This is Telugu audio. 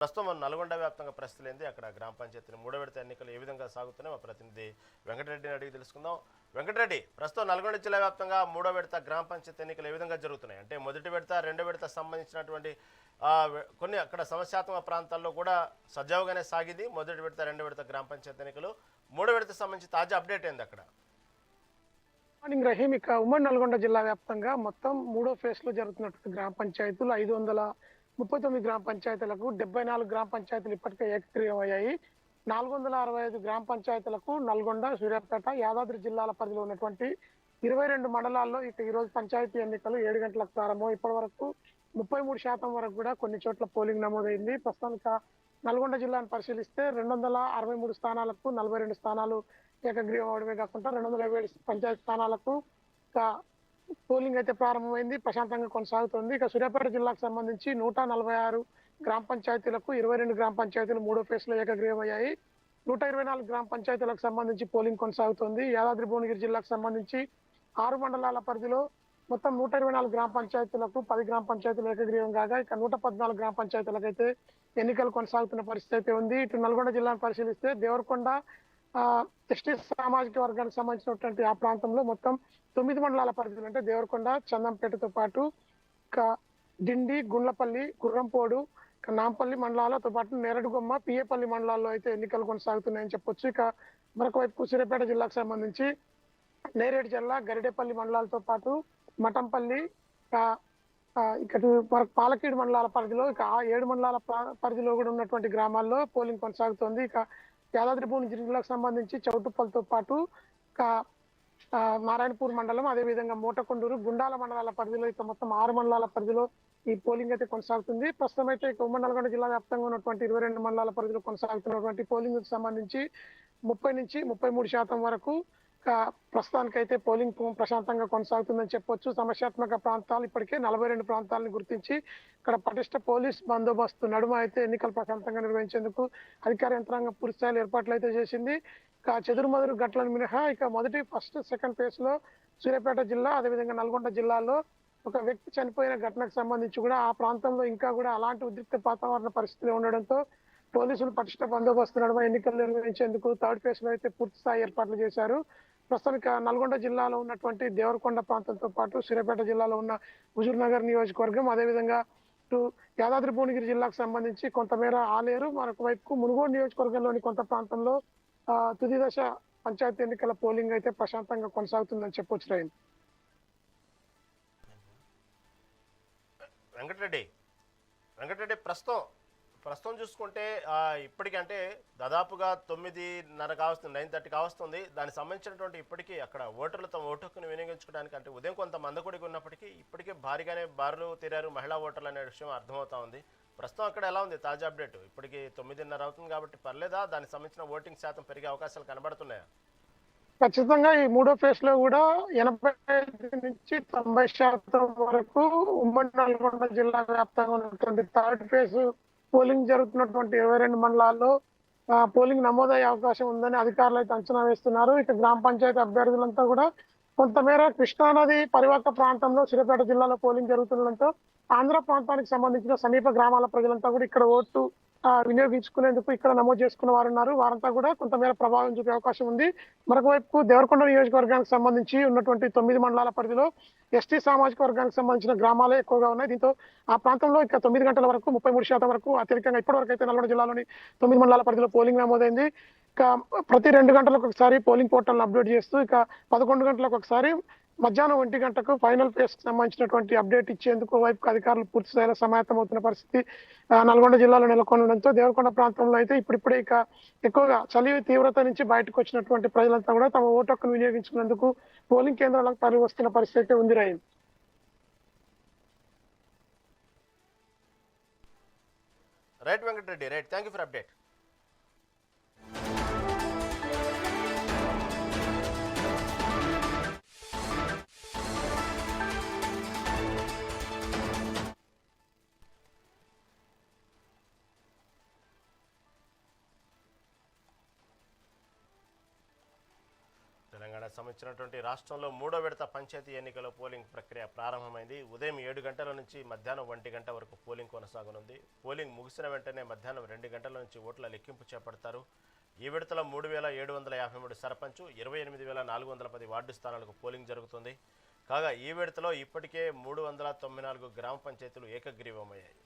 ప్రస్తుతం నల్గొండ వ్యాప్తంగా పరిస్థితులు ఏంది అక్కడ గ్రామ పంచాయతీ మూడో విడత ఎన్నికలు ఏ విధంగా సాగుతున్నాయి మా ప్రతినిధి వెంకటరెడ్డిని అడిగి తెలుసుకుందాం. వెంకటరెడ్డి ప్రస్తుతం నల్గొండ జిల్లా వ్యాప్తంగా మూడో విడత గ్రామ పంచాయతీ ఎన్నికలు ఏ విధంగా జరుగుతున్నాయి? అంటే మొదటి విడత రెండో విడత సంబంధించినటువంటి కొన్ని అక్కడ సమస్యాత్మక ప్రాంతాల్లో కూడా సజావుగానే సాగింది. మొదటి విడత రెండో విడత గ్రామ పంచాయతీ ఎన్నికలు. మూడో విడత సంబంధించి తాజా అప్డేట్ అయింది అక్కడ? మార్నింగ్ రహీం ఇక ఉమ్మడి నల్గొండ జిల్లా వ్యాప్తంగా మొత్తం మూడో ఫేజ్లో జరుగుతున్నటువంటి గ్రామ పంచాయతీలు ఐదు వందల ముప్పై తొమ్మిది గ్రామ పంచాయతీలకు డెబ్బై నాలుగు గ్రామ పంచాయతీలు ఇప్పటికే ఏకగ్రీవం అయ్యాయి. నాలుగు వందల అరవై ఐదు గ్రామ పంచాయతీలకు నల్గొండ సూర్యాపేట యాదాద్రి జిల్లాల పరిధిలో ఉన్నటువంటి ఇరవై రెండు మండలాల్లో ఇక ఈ రోజు పంచాయతీ ఎన్నికలు ఏడు గంటలకు ప్రారంభం. ఇప్పటి వరకు ముప్పై మూడు శాతం వరకు కూడా కొన్ని చోట్ల పోలింగ్ నమోదైంది. ప్రస్తుతానికి నల్గొండ జిల్లాను పరిశీలిస్తే రెండు వందల అరవై మూడు స్థానాలకు నలభై రెండు స్థానాలు ఏకగ్రీవం అవడమే కాకుండా రెండు వందల యాభై ఏడు పంచాయతీ స్థానాలకు పోలింగ్ అయితే ప్రారంభమైంది. ప్రశాంతంగా కొనసాగుతుంది. ఇక సూర్యాపేట జిల్లాకు సంబంధించి నూట నలభై ఆరు గ్రామ పంచాయతీలకు ఇరవై రెండు గ్రామ పంచాయతీలు మూడో ఫేజ్ ఏకగ్రీవమయ్యాయి. ఏకగ్రీవం అయ్యాయి నూట ఇరవై నాలుగు గ్రామ పంచాయతీలకు సంబంధించి పోలింగ్ కొనసాగుతుంది. యాదాద్రి భువనగిరి జిల్లాకు సంబంధించి ఆరు మండలాల పరిధిలో మొత్తం నూట ఇరవై నాలుగు గ్రామ పంచాయతీలకు పది గ్రామ పంచాయతీలు ఏకగ్రీవం కాగా ఇక నూట పద్నాలుగు గ్రామ పంచాయతీలకు అయితే ఎన్నికలు కొనసాగుతున్న పరిస్థితి అయితే ఉంది. ఇటు నల్గొండ జిల్లాను పరిశీలిస్తే దేవరకొండ ఎస్టీ సామాజిక వర్గానికి సంబంధించినటువంటి ఆ ప్రాంతంలో మొత్తం తొమ్మిది మండలాల పరిధిలో అంటే దేవరకొండ చందంపేటతో పాటు ఇక డిండి గుండ్లపల్లి గుర్రంపోడు నాంపల్లి మండలాలతో పాటు నేరడుగొమ్మ పిఏపల్లి మండలాల్లో అయితే ఎన్నికలు కొనసాగుతున్నాయని చెప్పొచ్చు. ఇక మరొక వైపు సూర్యాపేట జిల్లాకు సంబంధించి నేరేడు జిల్లా గరిడేపల్లి మండలాలతో పాటు మఠంపల్లి ఇక్కడ మనకు పాలకీడు మండలాల పరిధిలో ఇక ఆ ఏడు మండలాల పరిధిలో కూడా ఉన్నటువంటి గ్రామాల్లో పోలింగ్ కొనసాగుతోంది. ఇక యాదాద్రి జిల్లాకు సంబంధించి చౌటుప్పలతో పాటు నారాయణపూర్ మండలం అదేవిధంగా మూటకొండూరు గుండాల మండలాల పరిధిలో ఇక మొత్తం ఆరు మండలాల పరిధిలో ఈ పోలింగ్ అయితే కొనసాగుతుంది. ప్రస్తుతం అయితే ఇక జిల్లా వ్యాప్తంగా ఉన్నటువంటి ఇరవై రెండు మండలాల పరిధిలో కొనసాగుతున్నటువంటి పోలింగ్కు సంబంధించి ముప్పై నుంచి ముప్పై మూడు శాతం వరకు ప్రస్తుతానికైతే పోలింగ్ ప్రశాంతంగా కొనసాగుతుందని చెప్పొచ్చు. సమస్యాత్మక ప్రాంతాలు ఇప్పటికే నలభై రెండు ప్రాంతాలను గుర్తించి ఇక్కడ పటిష్ట పోలీస్ బందోబస్తు నడుమ అయితే ఎన్నికలు ప్రశాంతంగా నిర్వహించేందుకు అధికార యంత్రాంగం పూర్తిస్థాయిలో ఏర్పాట్లు అయితే చేసింది. ఇక చెదురుమదురు గట్లను మినహా ఇక మొదటి ఫస్ట్ సెకండ్ ఫేజ్లో సూర్యాపేట జిల్లా అదేవిధంగా నల్గొండ జిల్లాలో ఒక వ్యక్తి చనిపోయిన ఘటనకు సంబంధించి కూడా ఆ ప్రాంతంలో ఇంకా కూడా అలాంటి ఉద్రిక్త వాతావరణ పరిస్థితులు ఉండడంతో పోలీసులు పటిష్ట బందోబస్తు నడుమ ఎన్నికలు నిర్వహించేందుకు థర్డ్ ఫేజ్లో అయితే పూర్తి స్థాయి ఏర్పాట్లు చేశారు. ప్రస్తుతానికి నల్గొండ జిల్లాలో ఉన్నటువంటి దేవరకొండ ప్రాంతంతో పాటు సూర్యాపేట జిల్లాలో ఉన్న హుజూర్ నగర్ నియోజకవర్గం. అదేవిధంగా ఇటు యాదాద్రి భువనగిరి జిల్లాకు సంబంధించి కొంతమేర ఆలేరు మరొక వైపు మునుగోడు నియోజకవర్గంలోని కొంత ప్రాంతంలో తుది దశ పంచాయతీ ఎన్నికల పోలింగ్ అయితే ప్రశాంతంగా కొనసాగుతుందని చెప్పొచ్చు రైన్. వెంకటరెడ్డి వెంకటరెడ్డి ప్రస్తుతం ప్రస్తుతం చూసుకుంటే ఇప్పటికంటే దాదాపుగా తొమ్మిదిన్నర కావస్తుంది నైన్ థర్టీ కావస్తుంది. దానికి సంబంధించినటువంటి ఇప్పటికీ అక్కడ ఓటర్లు తమ ఓటు హక్కును వినియోగించుకోవడానికి అంటే ఉదయం కొంత మందకొడికి ఉన్నప్పటికీ ఇప్పటికే భారీగానే బారులు తీరారు మహిళా ఓటర్లు అనే విషయం అర్థమవుతా ఉంది. ప్రస్తుతం అక్కడ ఎలా ఉంది? తాజా అప్డేట్. ఇప్పటికి తొమ్మిదిన్నర అవుతుంది కాబట్టి పర్లేదా? దానికి సంబంధించిన ఓటింగ్ శాతం పెరిగే అవకాశాలు కనబడుతున్నాయా? ఖచ్చితంగా ఈ మూడో ఫేజ్లో కూడా ఎనభై నుంచి తొంభై శాతం వరకు ఉమ్మడి నల్గొండ జిల్లా వ్యాప్తంగా ఉన్నటువంటి థర్డ్ ఫేజ్ పోలింగ్ జరుగుతున్నటువంటి ఇరవై రెండు మండలాల్లో ఆ, పోలింగ్ నమోదయ్యే అవకాశం ఉందని అధికారులు అయితే అంచనా వేస్తున్నారు. ఇక గ్రామ పంచాయతీ అభ్యర్థులంతా కూడా కొంతమేర కృష్ణానది పరివాహక ప్రాంతంలో సూర్యాపేట జిల్లాలో పోలింగ్ జరుగుతుండటంతో ఆంధ్ర ప్రాంతానికి సంబంధించిన సమీప గ్రామాల ప్రజలంతా కూడా ఇక్కడ ఓటు వినియోగించుకునేందుకు ఇక్కడ నమోదు చేసుకున్న వారు ఉన్నారు వారంతా కూడా కొంతమేర ప్రభావం చూపే అవకాశం ఉంది. మరొక వైపు దేవరకొండ నియోజకవర్గానికి సంబంధించి ఉన్నటువంటి తొమ్మిది మండలాల పరిధిలో ఎస్టీ సామాజిక వర్గానికి సంబంధించిన గ్రామాలే ఎక్కువగా ఉన్నాయి. దీంతో ఆ ప్రాంతంలో ఇక తొమ్మిది గంటల వరకు ముప్పై మూడు శాతం వరకు అత్యధికంగా ఇప్పటివరకు అయితే నల్గొండ జిల్లాలోని తొమ్మిది మండలాల పరిధిలో పోలింగ్ నమోదైంది. ఇక ప్రతి రెండు గంటలకు ఒకసారి పోలింగ్ పోర్టల్ అప్డేట్ చేస్తూ ఇక పదకొండు గంటలకు ఒకసారి మధ్యాహ్నం ఒంటి గంటకు ఫైనల్ ఫేజ్ సంబంధించినటువంటి అప్డేట్ ఇచ్చేందుకు వైపు అధికారులు పూర్తి స్థాయిలో సమాయత్తం అవుతున్న పరిస్థితి నల్గొండ జిల్లాలో నెలకొనడంతో దేవరకొండ ప్రాంతంలో అయితే ఇప్పుడిప్పుడే ఇక ఎక్కువగా చలి తీవ్రత నుంచి బయటకు వచ్చినటువంటి ప్రజలంతా కూడా తమ ఓటు హక్కును వినియోగించుకునేందుకు పోలింగ్ కేంద్రాలకు తరలి వస్తున్న పరిస్థితి అయితే ఉంది రాయింది right Venkatareddy right. Thank you for update. సంబంధించినటువంటి రాష్ట్రంలో మూడో విడత పంచాయతీ ఎన్నికల పోలింగ్ ప్రక్రియ ప్రారంభమైంది. ఉదయం ఏడు గంటల నుంచి మధ్యాహ్నం ఒంటి గంట వరకు పోలింగ్ కొనసాగనుంది. పోలింగ్ ముగిసిన వెంటనే మధ్యాహ్నం రెండు గంటల నుంచి ఓట్ల లెక్కింపు చేపడతారు. ఈ విడతలో మూడు వేల ఏడు వందల యాభై మూడు సర్పంచ్ ఇరవై ఎనిమిది వేల నాలుగు వందల పది వార్డు స్థానాలకు పోలింగ్ జరుగుతుంది. కాగా ఈ విడతలో ఇప్పటికే మూడు వందల తొంభై నాలుగు గ్రామ పంచాయతీలు ఏకగ్రీవమయ్యాయి.